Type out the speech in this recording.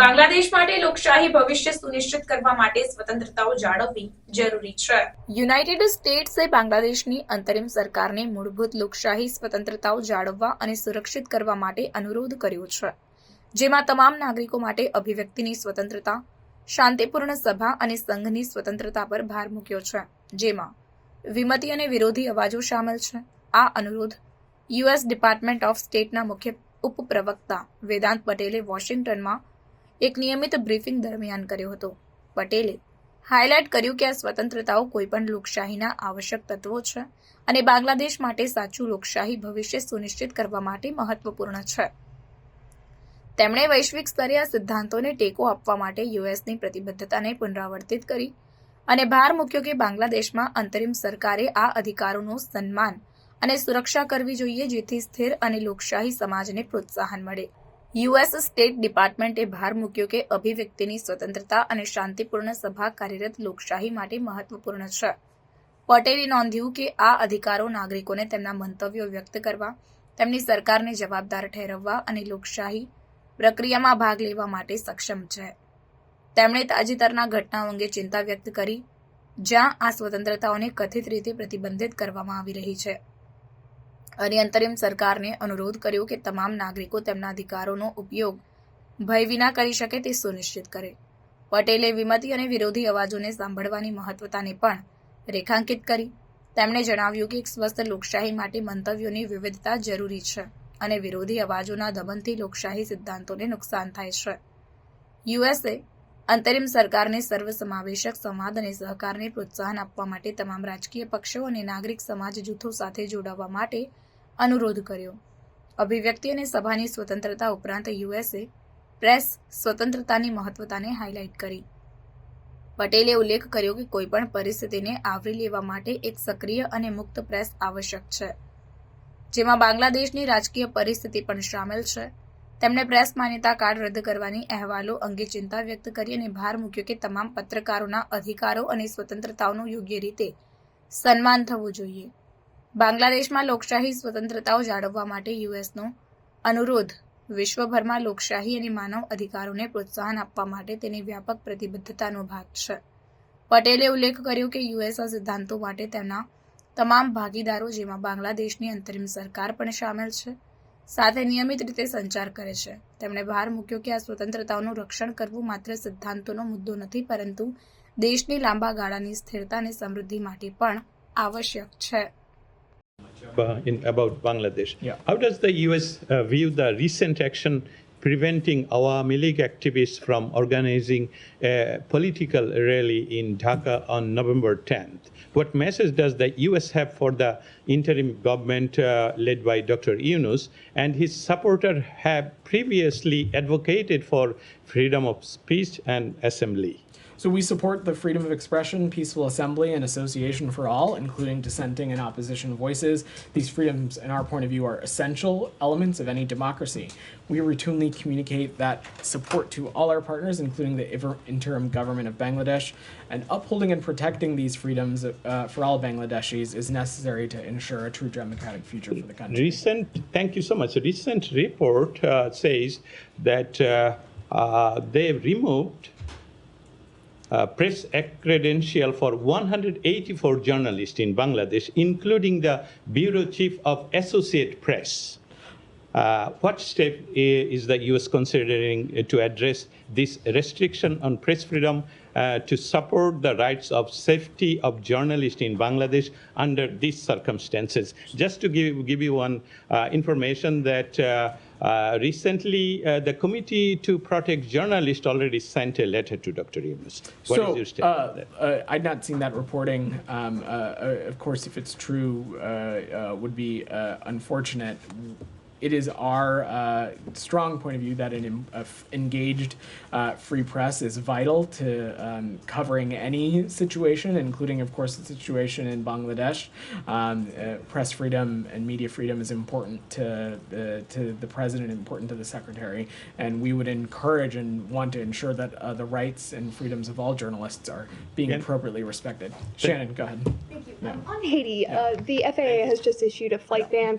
બાંગ્લાદેશ માટે લોકશાહી ભવિષ્ય સુનિશ્ચિત કરવા માટે સ્વતંત્રતાઓ જાળવવી જરૂરી છે. યુનાઇટેડ સ્ટેટ્સે બાંગ્લાદેશની અંતરિમ સરકારને મૂળભૂત લોકશાહી સ્વતંત્રતાઓ જાળવવા અને સુરક્ષિત કરવા માટે અનુરોધ કર્યો છે. જેમાં તમામ નાગરિકો માટે અભિવ્યક્તિની સ્વતંત્રતા, શાંતિપૂર્ણ સભા અને સંઘની સ્વતંત્રતા પર ભાર મૂક્યો છે. જેમાં વિમતિ અને વિરોધી અવાજો સામેલ છે. આ અનુરોધ યુએસ ડિપાર્ટમેન્ટ ઓફ સ્ટેટના મુખ્ય ઉપપ્રવક્તા વેદાંત પટેલે વોશિંગ્ટનમાં એક નિયમિત બ્રીફિંગ દરમિયાન કર્યો હતો. પટેલે હાઇલાઇટ કર્યું કે આ સ્વતંત્રતાઓ કોઈપણ લોકશાહીના આવશ્યક તત્વો છે અને બાંગ્લાદેશ માટે સાચું લોકશાહી ભવિષ્ય સુનિશ્ચિત કરવા માટે મહત્વપૂર્ણ છે. તેમણે વૈશ્વિક સ્તરે આ સિદ્ધાંતોને ટેકો આપવા માટે યુએસની પ્રતિબદ્ધતાને પુનરાવર્તિત કરી અને ભાર મૂક્યો કે બાંગ્લાદેશમાં અંતરિમ સરકારે આ અધિકારોનું સન્માન અને સુરક્ષા કરવી જોઈએ જેથી સ્થિર અને લોકશાહી સમાજને પ્રોત્સાહન મળે. યુએસ સ્ટેટ ડિપાર્ટમેન્ટે ભાર મૂક્યો કે અભિવ્યક્તિની સ્વતંત્રતા અને શાંતિપૂર્ણ સભા કાર્યરત લોકશાહી માટે મહત્વપૂર્ણ છે. પટેલે નોંધ્યું કે આ અધિકારો નાગરિકોને તેમના મંતવ્યો વ્યક્ત કરવા, તેમની સરકારને જવાબદાર ઠેરવવા અને લોકશાહી પ્રક્રિયામાં ભાગ લેવા માટે સક્ષમ છે. તેમણે તાજેતરના ઘટનાઓ અંગે ચિંતા વ્યક્ત કરી, જ્યાં આ સ્વતંત્રતાઓને કથિત રીતે પ્રતિબંધિત કરવામાં આવી રહી છે. અને અંતરિમ સરકારને અનુરોધ કર્યો કે તમામ નાગરિકો તેમના અધિકારોનો ઉપયોગ ભય વિના કરી શકે તે સુનિશ્ચિત કરે. પટેલે વિમતી અને વિરોધી અવાજોને સાંભળવાની મહત્વતાને પણ રેખાંકિત કરી. તેમણે જણાવ્યું કે એક સ્વસ્થ લોકશાહી માટે મંતવ્યોની વિવિધતા જરૂરી છે અને વિરોધી અવાજોના દમનથી લોકશાહી સિદ્ધાંતોને નુકસાન થાય છે. યુએસએ અંતરિમ સરકારને સર્વસમાવેશક સંવાદ અને સહકારને પ્રોત્સાહન આપવા માટે તમામ રાજકીય પક્ષો અને નાગરિક સમાજ જૂથો સાથે જોડાવા માટે અનુરોધ કર્યો. અભિવ્યક્તિ અને સભાની સ્વતંત્રતા ઉપરાંત યુએસએ પ્રેસ સ્વતંત્રતાની મહત્વતાને હાઇલાઇટ કરી. પટેલે ઉલ્લેખ કર્યો કે કોઈપણ પરિસ્થિતિને આવરી લેવા માટે એક સક્રિય અને મુક્ત પ્રેસ આવશ્યક છે, જેમાં બાંગ્લાદેશની રાજકીય પરિસ્થિતિ પણ સામેલ છે. તેમણે પ્રેસ માન્યતા કાર્ડ રદ કરવાની અહેવાલો અંગે ચિંતા વ્યક્ત કરી અને ભાર મૂક્યો કે તમામ પત્રકારોના અધિકારો અને સ્વતંત્રતાઓનું યોગ્ય રીતે સન્માન થવું જોઈએ. બાંગ્લાદેશમાં લોકશાહી સ્વતંત્રતાઓ જાળવવા માટે યુએસનો અનુરોધ. વિશ્વભરમાં લોકશાહી અને માનવ અધિકારોને પ્રોત્સાહન આપવા માટે તેની વ્યાપક પ્રતિબદ્ધતાનો ભાગ છે. પટેલે ઉલ્લેખ કર્યો કે યુએસના સિદ્ધાંતો માટે તેમના તમામ ભાગીદારો, જેમાં બાંગ્લાદેશની અંતરિમ સરકાર પણ સામેલ છે, સાથે નિયમિત રીતે સંચાર કરે છે. તેમણે ભાર મૂક્યો કે આ સ્વતંત્રતાઓનું રક્ષણ કરવું માત્ર સિદ્ધાંતોનો મુદ્દો નથી, પરંતુ દેશની લાંબા ગાળાની સ્થિરતા અને સમૃદ્ધિ માટે પણ આવશ્યક છે. Uh, in about Bangladesh. Yeah. How does the U.S. Uh, view the recent action preventing Awami League activists from organizing a political rally in Dhaka on November 10th? What message does the U.S. have for the interim government uh, led by Dr. Yunus and his supporters have previously advocated for freedom of speech and assembly? So we support the freedom of expression, peaceful assembly, and association for all, including dissenting and opposition voices. These freedoms, in our point of view, are essential elements of any democracy. We routinely communicate that support to all our partners, including the interim government of Bangladesh, and upholding and protecting these freedoms uh, for all Bangladeshis is necessary to ensure a true democratic future for the country. Recent, thank you so much. A recent report uh, says that uh, uh, they've removed uh, press credential for 184 journalists in Bangladesh, including the bureau chief of Associate Press. Uh, what step is the U.S. considering to address this restriction on press freedom uh, to support the rights of safety of journalists in Bangladesh under these circumstances? Just to give, give you one uh, information that uh, uh, recently uh, the Committee to Protect Journalists already sent a letter to Dr. Yunus. What is so, your statement on I'd not seen that reporting. Um, uh, uh, of course, if it's true, uh, uh, would be uh, unfortunate. It is our uh, strong point of view that an em- a f- engaged uh, free press is vital to um, covering any situation, including, of course, the situation in Bangladesh. Um, uh, press freedom and media freedom is important to the to the president, important to the secretary, and we would encourage and want to ensure that uh, the rights and freedoms of all journalists are being Yeah. appropriately respected. Shannon, go ahead. Thank you. Yeah. Um, on Haiti, uh, the FAA has just issued a flight ban for